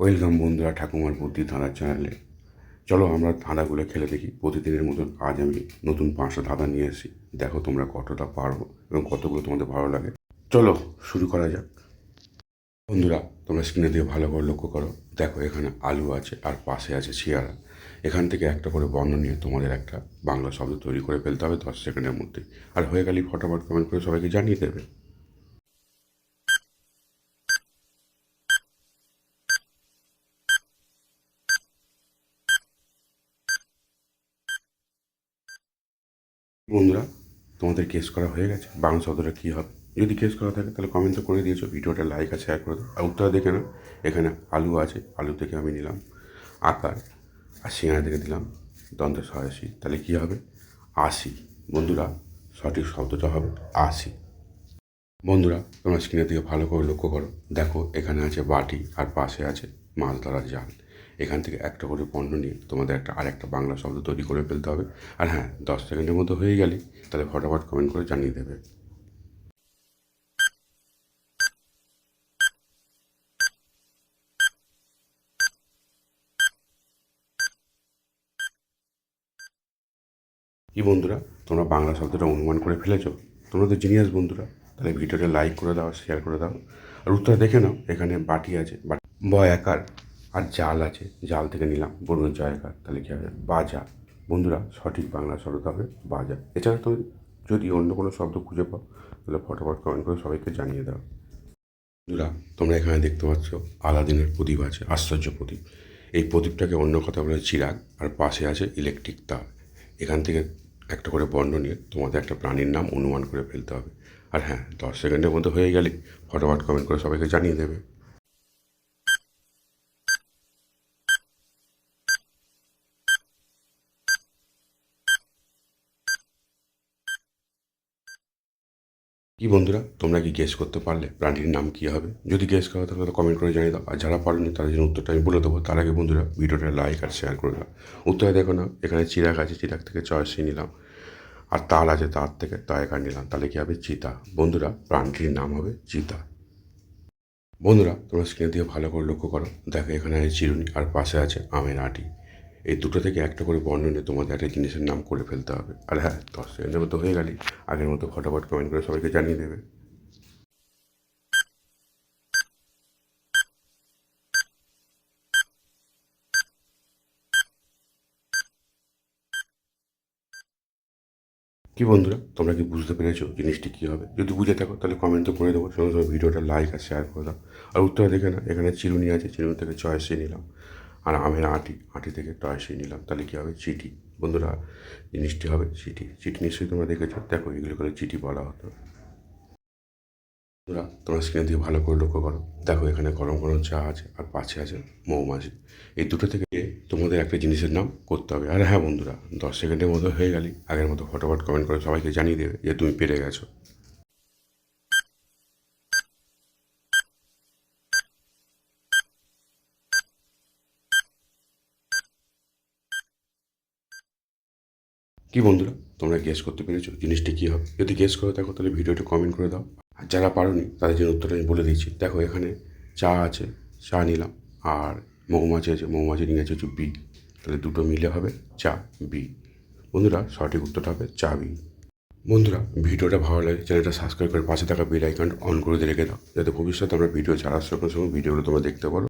Welcome বন্ধুরা ঠাকুমার বুদ্ধি ধাঁধার চ্যানেলে। চলো আমরা ধাঁধাগুলো খেলে দেখি। প্রতিদিনের মতন আজ আমি নতুন পাঁচটা ধাঁধা নিয়ে আসি। দেখো তোমরা কতটা পারো এবং কতগুলো তোমাদের ভালো লাগে। চলো শুরু করা যাক। বন্ধুরা, তোমরা স্ক্রিনে দিয়ে ভালো করে লক্ষ্য করো। দেখো এখানে আলু আছে আর পাশে আছে চেয়ারা এখান থেকে একটা করে বর্ণ নিয়ে তোমাদের একটা বাংলা শব্দ তৈরি করে ফেলতে হবে দশ সেকেন্ডের মধ্যে। আর হয়ে গেলেই ফটাফট কমেন্ট করে সবাইকে জানিয়ে দেবে। বন্ধুরা, তোমাদের কেস করা হয়ে গেছে। বাংলা শব্দটা কী হবে? যদি কেস করা থাকে, তাহলে কমেন্ট তো করে দিয়েছ। ভিডিওটা লাইক আর শেয়ার করে দাও। আর উত্তর দেখে না এখানে আলু আছে। আলু থেকে আমি নিলাম আকার আর সিঙ্গারা থেকে দিলাম দন্ত সহাসি তাহলে কী হবে? আশি। বন্ধুরা, সঠিক শব্দটা হবে আশি। বন্ধুরা, তোমরা স্ক্রিনের দিকে ভালো করে লক্ষ্য করো। দেখো, এখানে আছে বাটি আর পাশে আছে মাছ ধরার জাল। এখান থেকে একটা করে পণ্য নিয়ে তোমাদের একটা আর একটা বাংলা শব্দ তৈরি করে ফেলতে হবে। আর হ্যাঁ দশ সেকেন্ডের মধ্যে হয়ে গেলে তাহলে ফটাফট কমেন্ট করে জানিয়ে দেবে। কি বন্ধুরা, তোমরা বাংলা শব্দটা অনুমান করে ফেলেছো? তোমরা তো জিনিয়াস বন্ধুরা। তাহলে ভিডিওটা লাইক করে দাও শেয়ার করে দাও। আর উত্তর দেখে নাও, এখানে বাটি আছে, বাটি। বয় একার আর জাল আছে, জাল থেকে নিলাম বরুণ জয়কার তাহলে কী হবে? বাজা। বন্ধুরা, সঠিক বাংলা শব্দ হবে, বাজা। এছাড়া তুমি যদি অন্য কোনো শব্দ খুঁজে পাও, তাহলে ফটোফট কমেন্ট করে সবাইকে জানিয়ে দাও। বন্ধুরা, তোমরা এখানে দেখতে পাচ্ছ, আলাদিনের প্রদীপ আছে, আশ্চর্য প্রদীপ। এই প্রদীপটাকে অন্য কথা বলে চিরাগ, আর পাশে আছে ইলেকট্রিক তার। এখান থেকে একটা করে বর্ণ নিয়ে তোমাদের একটা প্রাণীর নাম অনুমান করে ফেলতে হবে। আর হ্যাঁ দশ সেকেন্ডের মধ্যে হয়ে গেলে ফটোফট কমেন্ট করে সবাইকে জানিয়ে দেবে। কি বন্ধুরা, তোমরা কি গেস করতে পারলে? প্রাণীর নাম কী হবে? যদি গেস করো, তাহলে কমেন্ট করে জানিয়ে দাও। আর যারা পারেনি, তাদের জন্য উত্তরটা আমি বলে দেবো। তার আগে বন্ধুরা, ভিডিওটা লাইক আর শেয়ার করে দাও। উত্তরে দেখো না, এখানে চিরাগ আছে, চিরাগ থেকে চয়েসি নিলাম। আর তাল আছে, তার থেকে তয়কার নিলাম। তাহলে কী হবে? চিতা। বন্ধুরা, প্রাণটির নাম হবে চিতা। বন্ধুরা, তোমরা স্ক্রিনে দিয়ে ভালো করে লক্ষ্য করো। দেখো, এখানে আছে চিরুনি, আর পাশে আছে আমের আটি। এই দুটো থেকে একটা করে বর্ণ নিয়ে তোমাদের একটা জিনিসের নাম করে ফেলতে হবে। আর হ্যাঁ দশ সেকেন্ডের মতো হয়ে গেলে, আগের মতো ফটাফট কমেন্ট করে সবাইকে জানিয়ে দেবে। কি বন্ধুরা, তোমরা কি বুঝতে পেরেছ জিনিসটি কী হবে? যদি বুঝে থাকো, তাহলে কমেন্ট তো করে দেবো। সঙ্গে সঙ্গে ভিডিওটা লাইক আর শেয়ার করে দাও। আর উত্তর দেখে না এখানে চিরুনি আছে, চিরুনি থেকে চয়েসে নিলাম। আর আমের আটি আটি থেকে টয়েসে নিলাম। তাহলে কী হবে? চিঠি। বন্ধুরা, জিনিসটি হবে চিঠি। চিঠি নিশ্চয়ই তোমরা দেখেছ। দেখো, এগুলো করে চিঠি বলা হতো। বন্ধুরা, তোমরা স্ক্রিনে দিয়ে ভালো করে লক্ষ্য করো। দেখো, এখানে গরম গরম চা আছে আর পাশে আছে মৌমাছি। এই দুটো থেকে তোমাদের একটা জিনিসের নাম করতে হবে। আর হ্যাঁ বন্ধুরা, দশ সেকেন্ডের মতো হয়ে গেলে আগের মতো ফটোফট কমেন্ট করে সবাইকে জানিয়ে দেবে যে তুমি পেরে গেছো। কি বন্ধুরা, তোমরা গেস করতে পেরেছ? জিনিসটি কী হবে? যদি গেস করো, দেখো, তাহলে ভিডিওটা কমেন্ট করে দাও। আর যারা পারোনি, তাদের জন্য উত্তরটা আমি বলে দিচ্ছি। দেখো, এখানে চা আছে, চা নিলাম। আর মৌমাছি আছে মৌমাছির ইংরেজি হচ্ছে বি। তাহলে দুটো মিলে হবে চা, বি। বন্ধুরা, সঠিক উত্তরটা হবে চা, বি। বন্ধুরা, ভিডিওটা ভালো লাগে, চ্যানেলটা সাবস্ক্রাইব করে পাশে থাকা বেল আইকন অন করে দিয়ে রেখে দাও। যাতে ভবিষ্যতে আমরা ভিডিও ছাড়ার সঙ্গে সঙ্গে ভিডিওগুলো তোমরা দেখতে পারো।